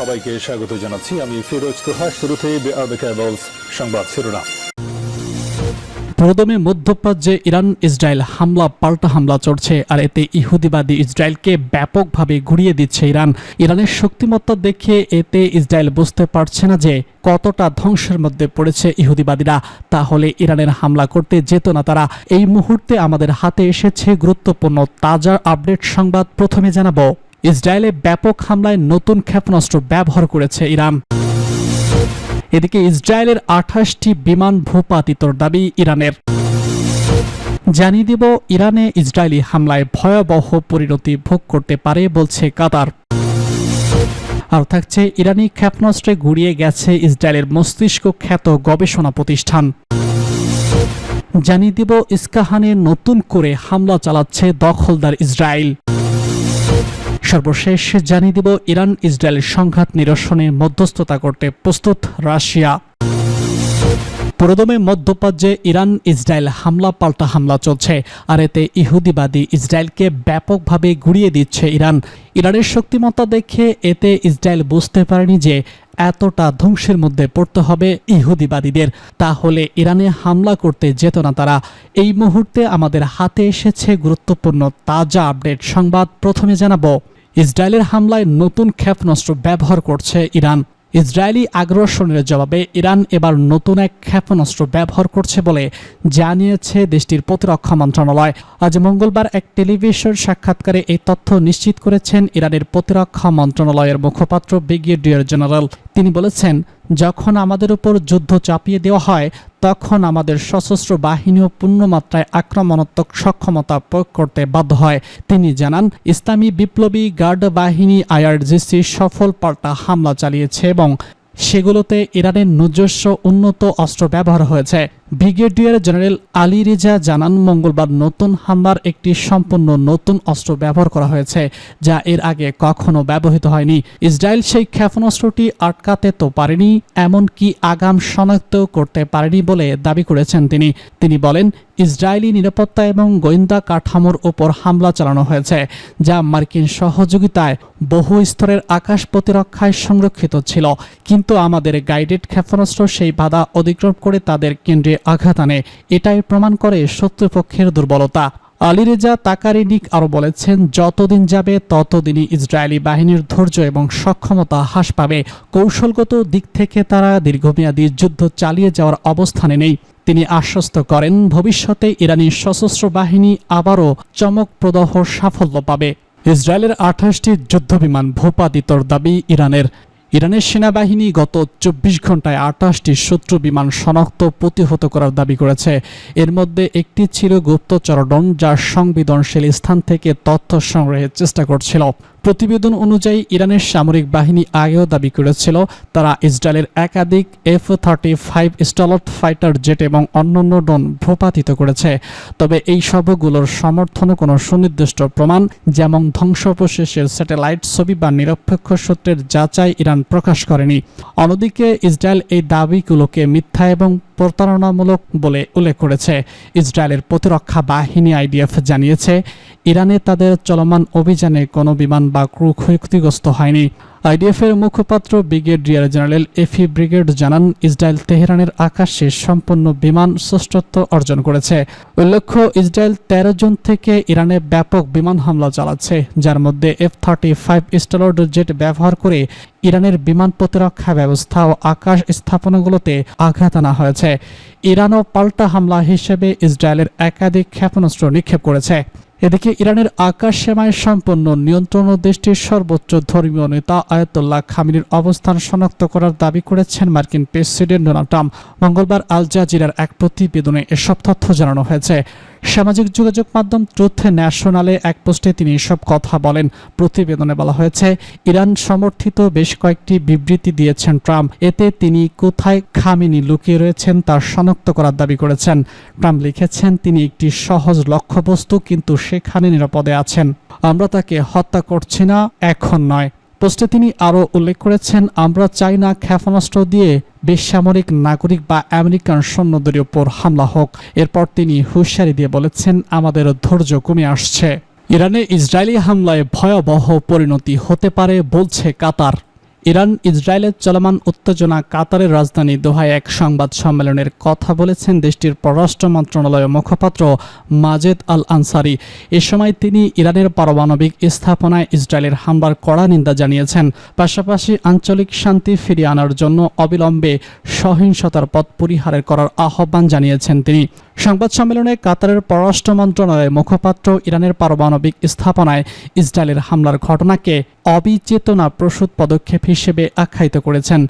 সবাইকে স্বাগত জানাচ্ছি। আমি ফিরোজ তোহা শুরুতে সংবাদ শিরোনাম। প্রদমে মধ্যপ্রাচ্যে ইরান ইসরায়েল হামলা, পাল্টা হামলা চলছে আর এতে ইহুদিবাদী ইসরায়েলকে ব্যাপকভাবে ঘুরিয়ে দিচ্ছে ইরান। ইরানের শক্তিমত্তা দেখে এতে ইসরায়েল বুঝতে পারছে না যে কতটা ধ্বংসের মধ্যে পড়েছে ইহুদিবাদীরা। তাহলে ইরানের হামলা করতে যেত না তারা। এই মুহূর্তে আমাদের হাতে এসেছে গুরুত্বপূর্ণ, তাজা আপডেট সংবাদ। প্রথমে জানাব ইসরায়েলে ব্যাপক হামলায় নতুন ক্ষেপণাস্ত্র ব্যবহার করেছে ইরান। এদিকে ইসরায়েলের আঠাশটি বিমান ভূপাতিতর দাবি ইরানের। জানিয়ে দিব, ইরানে ইসরায়েলি হামলায় ভয়াবহ পরিণতি ভোগ করতে পারে বলছে কাতার। আর থাকছে ইরানি ক্ষেপণাস্ত্রে গুড়িয়ে গেছে ইসরায়েলের মস্তিষ্ক খ্যাত গবেষণা প্রতিষ্ঠান। জানিয়ে দিব, ইস্কাহানে নতুন করে হামলা চালাচ্ছে দখলদার ইসরায়েল। সর্বশেষ জানিয়ে দিব, ইরান, ইসরায়েল সংঘাত নিরসনে মধ্যস্থতা করতে প্রস্তুত রাশিয়া। পুরোদমে মধ্যপ্রাচ্যে ইরান ইসরায়েল হামলা, পাল্টা হামলা চলছে, আর এতে ইহুদিবাদী ইসরায়েলকে ব্যাপকভাবে গুড়িয়ে দিচ্ছে ইরান। ইরানের শক্তিমত্তা দেখে এতে ইসরায়েল বুঝতে পারেনি যে এতটা ধ্বংসের মধ্যে পড়তে হবে ইহুদিবাদীদের। তাহলে ইরানে হামলা করতে যেত না তারা। এই মুহূর্তে আমাদের হাতে এসেছে গুরুত্বপূর্ণ, তাজা আপডেট। সংবাদ প্রথমে জানাব। ইসরায়েলের হামলায় নতুন ক্ষেপণাস্ত্র ব্যবহার করছে ইরান। ইসরায়েলি আগ্রাসনের জবাবে ইরান এবার নতুন এক ক্ষেপণাস্ত্র ব্যবহার করছে বলে জানিয়েছে দেশটির প্রতিরক্ষা মন্ত্রণালয়। আজ মঙ্গলবার এক টেলিভিশন সাক্ষাৎকারে এই তথ্য নিশ্চিত করেছেন ইরানের প্রতিরক্ষা মন্ত্রণালয়ের মুখপাত্র ব্রিগেডিয়ার জেনারেল। তিনি বলেছেন যখন আমাদের উপর যুদ্ধ চাপিয়ে দেওয়া হয়, তখন আমাদের সশস্ত্র বাহিনীও পূর্ণমাত্রায় আক্রমণাত্মক সক্ষমতা প্রয়োগ করতে বাধ্য হয়। তিনি জানান, ইসলামী বিপ্লবী গার্ড বাহিনী আইআরজিসি সফল পাল্টা হামলা চালিয়েছে এবং সেগুলোতে ইরানের নিজস্ব উন্নত অস্ত্র ব্যবহার হয়েছে। ব্রিগেডিয়ার জেনারেল আলী রেজা জানান, মঙ্গলবার নতুন হামলার একটি সম্পূর্ণ নতুন অস্ত্র ব্যবহার করা হয়েছে, যা এর আগে কখনো ব্যবহৃত হয়নি। ইসরায়েল সেই ক্ষেপণাস্ত্রটি আটকাতে তো পারেনি, এমনকি আগাম শনাক্ত করতে পারেনি বলে দাবি করেছেন তিনি। তিনি বলেন, ইসরায়েলি নিরাপত্তা এবং গোয়েন্দা কাঠামোর ওপর হামলা চালানো হয়েছে, যা মার্কিন সহযোগিতায় বহু স্তরের আকাশ প্রতিরক্ষায় সংরক্ষিত ছিল। কিন্তু আমাদের গাইডেড ক্ষেপণাস্ত্র সেই বাধা অতিক্রম করে তাদের কেন্দ্রে আঘাত আনে। এটাই প্রমাণ করে শত্রুপক্ষের দুর্বলতা। আলিরেজা তাকারিনিক আরও বলেছেন, যতদিন যাবে, ততদিনই ইসরায়েলি বাহিনীর ধৈর্য এবং সক্ষমতা হ্রাস পাবে। কৌশলগত দিক থেকে তারা দীর্ঘমেয়াদী যুদ্ধ চালিয়ে যাওয়ার অবস্থানে নেই। তিনি আশ্বস্ত করেন, ভবিষ্যতে ইরানি সশস্ত্র বাহিনী আবারও চমকপ্রদহ সাফল্য পাবে। ইসরায়েলের আঠাশটি যুদ্ধবিমান ভূপাতিতর দাবি ইরানের। ইরানের সেনাবাহিনী গত চব্বিশ ঘন্টায় আটাশটি শত্রু বিমান শনাক্ত প্রতিহত করার দাবি করেছে। এর মধ্যে একটি ছিল গুপ্তচর ডন যা সংবেদনশীল স্থান থেকে তথ্য সংগ্রহের চেষ্টা করছিল। প্রতিবেদন অনুযায়ী ইরানের সামরিক বাহিনী আগেও দাবি করেছিল, তারা ইসরায়েলের একাধিক F thirty five stealth fighter jet এবং অন্যান্য ড্রোন ভূপাতিত করেছে। তবে এই সবগুলোর সমর্থনে কোনো সুনির্দিষ্ট প্রমাণ, যেমন ধ্বংসাবশেষের স্যাটেলাইট ছবি বা নিরপেক্ষ সূত্রের যাচাই ইরান প্রকাশ করেনি। অন্যদিকে, ইসরায়েল এই দাবিগুলোকে মিথ্যা এবং প্রতারণামূলক বলে উল্লেখ করেছে। ইসরায়েলের প্রতিরক্ষা বাহিনী আইডিএফ জানিয়েছে, ইরানে তাদের চলমান অভিযানে কোনো বিমান বা ক্রু ক্ষতিগ্রস্ত হয়নি। আইডিএফ এর মুখপাত্র ব্রিগেডিয়ার জেনারেল এফি ব্রিগেড জানান, ইসরায়েল তেহরানের আকাশে সম্পূর্ণ বিমান শ্রেষ্ঠত্ব অর্জন করেছে। উল্লেখ্য ইসরায়েল তেরো জন থেকে ইরানে ব্যাপক বিমান হামলা চালাচ্ছে, যার মধ্যে F thirty five stealth jet ব্যবহার করে ইরানের বিমান প্রতিরক্ষা ব্যবস্থা ও আকাশ স্থাপনাগুলোতে আঘাত আনা হয়েছে। ইরানও পাল্টা হামলা হিসেবে ইসরায়েলের একাধিক ক্ষেপণাস্ত্র নিক্ষেপ করেছে। এদিকে ইরানের আকাশ সেমায় সম্পন্ন নিয়ন্ত্রণ দেশটির সর্বোচ্চ ধর্মীয় নেতা আয়াতুল্লাহ খামিনীর অবস্থান শনাক্ত করার দাবি করেছেন মার্কিন প্রেসিডেন্ট ডোনাল্ড ট্রাম্প। মঙ্গলবার আল জাজিরার এক প্রতিবেদনে এসব তথ্য জানানো হয়েছে। সামাজিক যোগাযোগ মাধ্যম ট্রুথ ন্যাশনালে এক পোস্টে তিনি এসব কথা বলেন। প্রতিবেদনে বলা হয়েছে, ইরান সমর্থিত বেশ কয়েকটি বিবৃতি দিয়েছেন ট্রাম্প। এতে তিনি কোথায় খামিনি লুকিয়ে রয়েছেন তা শনাক্ত করার দাবি করেছেন। ট্রাম্প লিখেছেন, তিনি একটি সহজ লক্ষ্যবস্তু, কিন্তু সেখানে নিরাপদে আছেন। আমরা তাকে হত্যা করছি না, এখন নয়। পোস্টে তিনি আরও উল্লেখ করেছেন, আমরা চাই না ক্ষেপণাস্ত্র দিয়ে বেসামরিক নাগরিক বা আমেরিকান সৈন্যদের ওপর হামলা হোক। এরপর তিনি হুঁশিয়ারি দিয়ে বলেছেন, আমাদের ধৈর্য কমে আসছে। ইরানে ইসরায়েলি হামলায় ভয়াবহ পরিণতি হতে পারে বলছে কাতার। ইরান, ইসরায়েলের চলমান উত্তেজনা কাতারের রাজধানী দোহায় এক সংবাদ সম্মেলনের কথা বলেছেন দেশটির পররাষ্ট্র মন্ত্রণালয়ের মুখপাত্র মাজেদ আল আনসারি এ সময় তিনি ইরানের পারমাণবিক স্থাপনায় ইসরায়েলের হামলার কড়া নিন্দা জানিয়েছেন। পাশাপাশি আঞ্চলিক শান্তি ফিরিয়ে আনার জন্য অবিলম্বে সহিংসতার পথ পরিহারের করার আহ্বান জানিয়েছেন তিনি। সংবাদ সম্মেলনে কাতারের পররাষ্ট্র মন্ত্রণালয়ের মুখপাত্র ইরানের পারমাণবিক স্থাপনায় ইসরায়েলের হামলার ঘটনাকে অবিচেতনা প্রসূত পদক্ষেপ হিসেবে আখ্যায়িত করেছেন।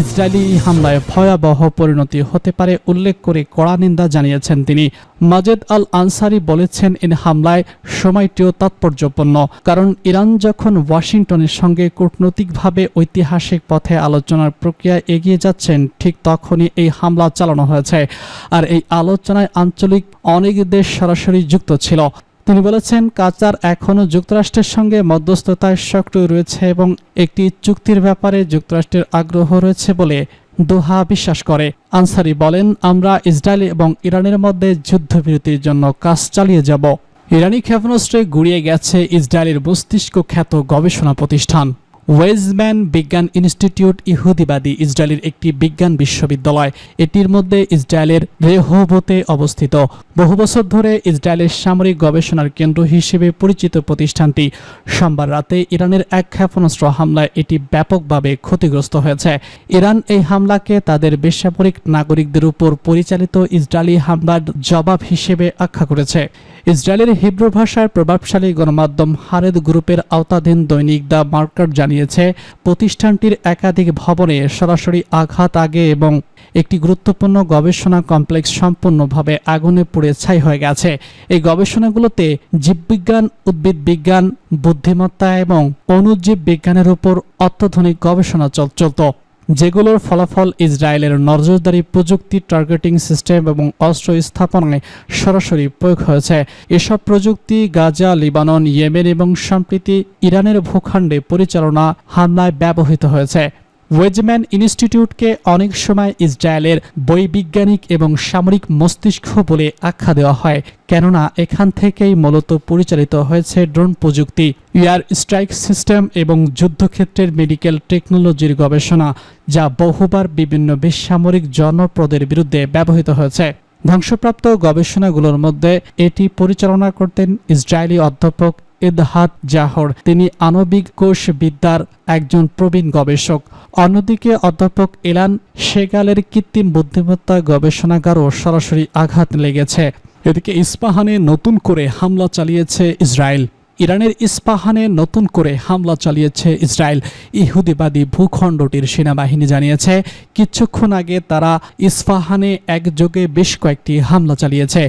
ইসরায়েলি হামলায় ভয়াবহ পরিণতি হতে পারে উল্লেখ করে কড়া নিন্দা জানিয়েছেন তিনি। মাজেদ আল আনসারি বলেছেন, এ হামলায় সময়টিও তাৎপর্যপূর্ণ, কারণ ইরান যখন ওয়াশিংটনের সঙ্গে কূটনৈতিকভাবে ঐতিহাসিক পথে আলোচনার প্রক্রিয়া এগিয়ে যাচ্ছেন, ঠিক তখনই এই হামলা চালানো হয়েছে। আর এই আলোচনায় আঞ্চলিক অনেক দেশ সরাসরি যুক্ত ছিল। তিনি বলেছেন, কাতার এখনও যুক্তরাষ্ট্রের সঙ্গে মধ্যস্থতায় সক্রিয় রয়েছে এবং একটি চুক্তির ব্যাপারে যুক্তরাষ্ট্রের আগ্রহ রয়েছে বলে দোহা বিশ্বাস করে। আনসারি বলেন, আমরা ইসরায়েল এবং ইরানের মধ্যে যুদ্ধবিরতির জন্য কাজ চালিয়ে যাব। ইরানি ক্ষেপণাস্ত্রে গুড়িয়ে গেছে ইসরায়েলের মস্তিষ্ক খ্যাত গবেষণা প্রতিষ্ঠান। ওয়েজম্যান বিজ্ঞান ইনস্টিটিউট ইহুদিবাদী ইসরায়েলের একটি বিজ্ঞান বিশ্ববিদ্যালয়। এটির মধ্যে ইসরায়েলের রেহোবোতে অবস্থিত। বহু বছর ধরে ইসরায়েলের সামরিক গবেষণার কেন্দ্র হিসেবে পরিচিত প্রতিষ্ঠানটি। সোমবার রাতে ইরানের এক ক্ষেপণাস্ত্র হামলায় এটি ব্যাপকভাবে ক্ষতিগ্রস্ত হয়েছে। ইরান এই হামলাকে তাদের বেসামরিক নাগরিকদের উপর পরিচালিত ইসরায়েলি হামলার জবাব হিসেবে আখ্যা করেছে। ইসরায়েলের হিব্রু ভাষার প্রভাবশালী গণমাধ্যম হারেদ গ্রুপের আওতাধীন দৈনিক দ্য মার্কার জানিয়েছে, প্রতিষ্ঠানটির একাধিক ভবনে সরাসরি আঘাত আগে এবং একটি গুরুত্বপূর্ণ গবেষণা কমপ্লেক্স সম্পূর্ণভাবে আগুনে পুড়ে ছাই হয়ে গেছে। এই গবেষণাগুলোতে জীববিজ্ঞান, উদ্ভিদ বিজ্ঞান, বুদ্ধিমত্তা এবং অণুজীব বিজ্ঞানের উপর অত্যাধুনিক গবেষণা চল, চলত। যেগুলোর ফলাফল ইসরায়েলের নজরদারি প্রযুক্তি টার্গেটিং সিস্টেম এবং অস্ত্র স্থাপনায় সরাসরি প্রয়োগ হয়েছে। এসব প্রযুক্তি গাজা, লিবানন, ইয়েমেন এবং সম্প্রীতি ইরানের ভূখণ্ডে পরিচালনা হামলায় ব্যবহৃত হয়েছে। ওয়েজম্যান ইনস্টিটিউটকে অনেক সময় ইসরায়েলের বৈবিজ্ঞানিক এবং সামরিক মস্তিষ্ক বলে আখ্যা দেওয়া হয়, কেননা এখান থেকেই মূলত পরিচালিত হয়েছে ড্রোন প্রযুক্তি, এয়ার স্ট্রাইক সিস্টেম এবং যুদ্ধক্ষেত্রের মেডিকেল টেকনোলজির গবেষণা, যা বহুবার বিভিন্ন বেসামরিক জনপদের বিরুদ্ধে ব্যবহৃত হয়েছে। ধ্বংসপ্রাপ্ত গবেষণাগুলোর মধ্যে এটি পরিচালনা করতেন ইসরায়েলি অধ্যাপক এদহাত জাহর। তিনি আণবিক কোষ বিদ্যার একজন প্রবীণ গবেষক। অন্যদিকে অধ্যাপক এলান সেগালের কৃত্রিম বুদ্ধিমত্তা গবেষণাগারও সরাসরি আঘাত লেগেছে। এদিকে ইস্পাহানে নতুন করে হামলা চালিয়েছে ইসরায়েল। ইরানের ইস্পাহানে নতুন করে হামলা চালিয়েছে ইসরায়েল। ইহুদিবাদী ভূখণ্ডটির সেনাবাহিনী জানিয়েছে, কিছুক্ষণ আগে তারা ইস্পাহানে একযোগে বেশ কয়েকটি হামলা চালিয়েছে।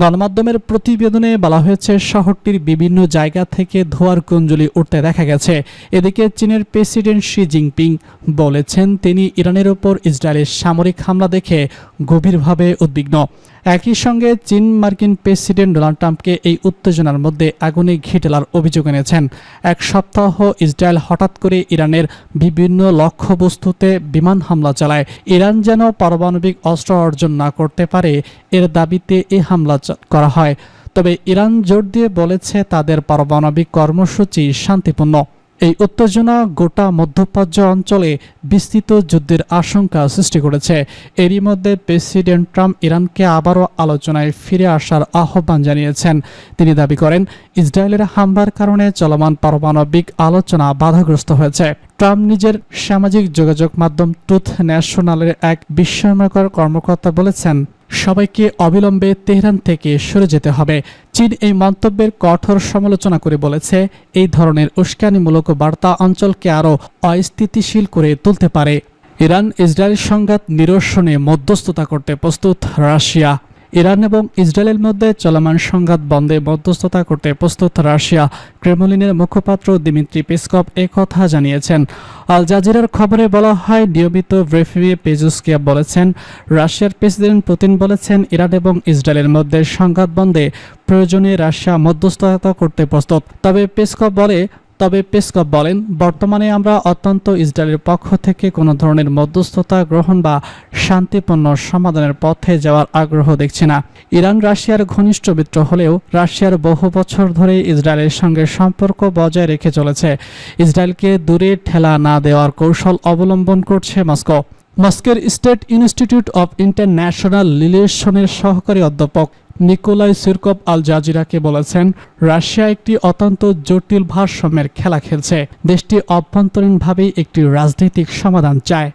গণমাধ্যমের প্রতিবেদনে বলা হয়েছে, শহরটির বিভিন্ন জায়গা থেকে ধোয়ার কুঞ্জলি উঠতে দেখা গেছে। এদিকে চীনের প্রেসিডেন্ট শি জিনপিং বলেছেন, তিনি ইরানের ওপর ইসরায়েলের সামরিক হামলা দেখে গভীরভাবে উদ্বিগ্ন। একই সঙ্গে চীন মার্কিন প্রেসিডেন্ট ডোনাল্ড ট্রাম্পকে এই উত্তেজনার মধ্যে আগুনে ঘিটেলার অভিযোগ এনেছেন। এক সপ্তাহ ইসরায়েল হঠাৎ করে ইরানের বিভিন্ন লক্ষ্যবস্তুতে বিমান হামলা চালায়। ইরান যেন পারমাণবিক অস্ত্র অর্জন না করতে পারে, এর দাবিতে এ হামলা করা হয়। তবে ইরান জোর দিয়ে বলেছে তাদের পারমাণবিক কর্মসূচি শান্তিপূর্ণ। এই উত্তেজনা গোটা মধ্যপ্রাচ্য অঞ্চলে বিস্তৃত যুদ্ধের আশঙ্কা সৃষ্টি করেছে। এরই মধ্যে প্রেসিডেন্ট ট্রাম্প ইরানকে আবারও আলোচনায় ফিরে আসার আহ্বান জানিয়েছেন। তিনি দাবি করেন, ইসরায়েলের হামলার কারণে চলমান পারমাণবিক আলোচনা বাধাগ্রস্ত হয়েছে। ট্রাম্প নিজের সামাজিক যোগাযোগ মাধ্যম ট্রুথ ন্যাশনালের এক বিস্ময়কর কর্মকর্তা বলেছেন সবাইকে অবিলম্বে তেহরান থেকে সরে যেতে হবে। চীন এই মন্তব্যের কঠোর সমালোচনা করে বলেছে, এই ধরনের উস্কানিমূলক বার্তা অঞ্চলকে আরও অস্থিতিশীল করে তুলতে পারে। ইরান ইসরায়েল সংঘাত নিরসনে মধ্যস্থতা করতে প্রস্তুত রাশিয়া। ইরান এবং ইসরায়েলের মধ্যে চলমান সংঘাত বন্ধে মধ্যস্থতা করতে প্রস্তুত রাশিয়া। ক্রেমলিনের মুখপাত্র দিমিত্রি পেসকপ কথা জানিয়েছেন। আল জাজিরার খবরে বলা হয়, নিয়মিত ব্রেফি পেজুসকিয়া বলেছেন, রাশিয়ার প্রেসিডেন্ট পুতিন বলেছেন, ইরান এবং ইসরায়েলের মধ্যে সংঘাত বন্ধে প্রয়োজনে রাশিয়া মধ্যস্থতা করতে প্রস্তুত। তবে পেসকপ বলে তবে পেসকপ বলেন, বর্তমানে আমরা অত্যন্ত ইসরায়েলের পক্ষ থেকে কোনো ধরনের মধ্যস্থতা গ্রহণ বা শান্তিপূর্ণ সমাধানের পথে যাওয়ার আগ্রহ দেখছি না। ইরান রাশিয়ার ঘনিষ্ঠ মিত্র হলেও রাশিয়ার বহু বছর ধরে ইসরায়েলের সঙ্গে সম্পর্ক বজায় রেখে চলেছে। ইসরায়েলকে দূরে ঠেলা না দেওয়ার কৌশল অবলম্বন করছে মস্কো। মস্কের স্টেট ইনস্টিটিউট অব ইন্টারন্যাশনাল রিলেশনের সহকারী অধ্যাপক নিকোলাই সিরকপ আল জাজিরাকে বলেছেন, রাশিয়া একটি অত্যন্ত জটিল ভারসাম্যের খেলা খেলছে। দেশটি অভ্যন্তরীণভাবেই একটি রাজনৈতিক সমাধান চায়।